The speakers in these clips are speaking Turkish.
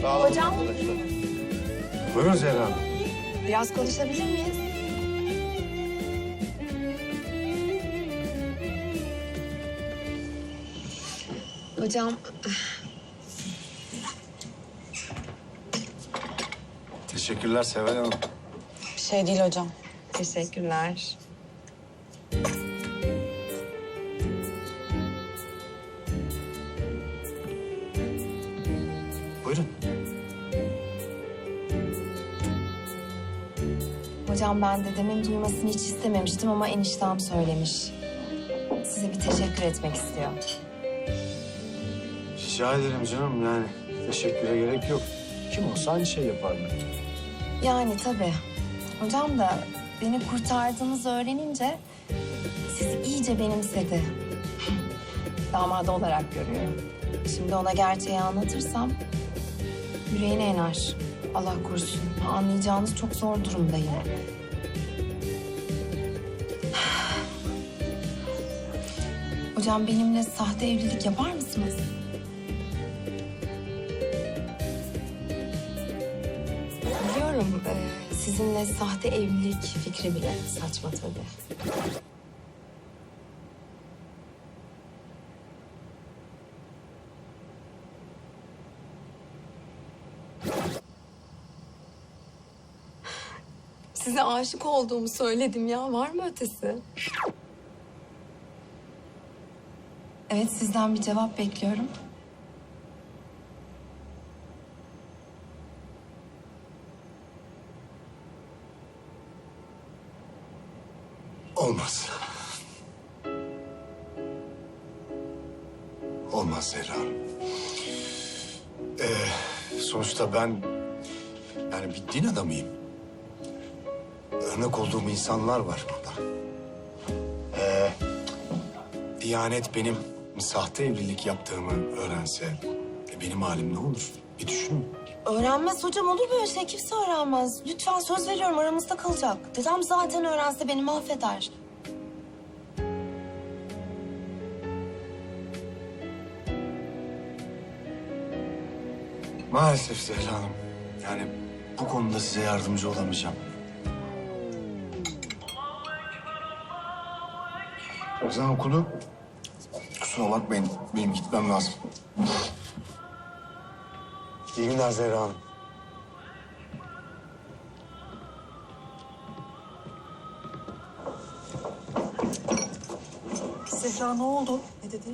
Sağ olun Hocam. arkadaşlar. Buyurun Zehra Hanım. Biraz konuşabilir miyiz? Hocam Teşekkürler Seval Hanım. Bir şey değil hocam. teşekkürler. Hocam ben dedemin duymasını hiç istememiştim ama eniştem söylemiş. Size bir teşekkür etmek istiyor. Rica ederim canım yani. Teşekküre gerek yok. Kim olsa aynı şey yapardı. Yani tabii. Hocam da beni kurtardığınızı öğrenince sizi iyice benimsedi. Damadı olarak görüyor. Şimdi ona gerçeği anlatırsam yüreğine iner. Allah korusun. Anlayacağınız çok zor durumdayım. Hocam benimle sahte evlilik yapar mısınız? Biliyorum e, sizinle sahte evlilik fikri bile saçma tabii. Size aşık olduğumu söyledim ya. Var mı ötesi? Evet sizden bir cevap bekliyorum. Olmaz. Olmaz Zehra Hanım. Ee, sonuçta ben yani bir din adamıyım. Örnek olduğum insanlar var burada. Ee, Diyanet benim sahte evlilik yaptığımı öğrense e, benim halim ne olur? Bir düşünün. Öğrenmez hocam olur böyle şey kimse öğrenmez. Lütfen söz veriyorum aramızda kalacak. Dedem zaten öğrense beni mahveder. Maalesef Zehra Hanım. Yani bu konuda size yardımcı olamayacağım. Ezan okudu. Kusura bakmayın. Benim gitmem lazım. İyi günler Zehra Hanım. Zehra ne oldu? Ne dedi?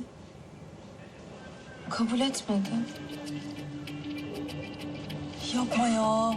Kabul etmedi. Yapma ya.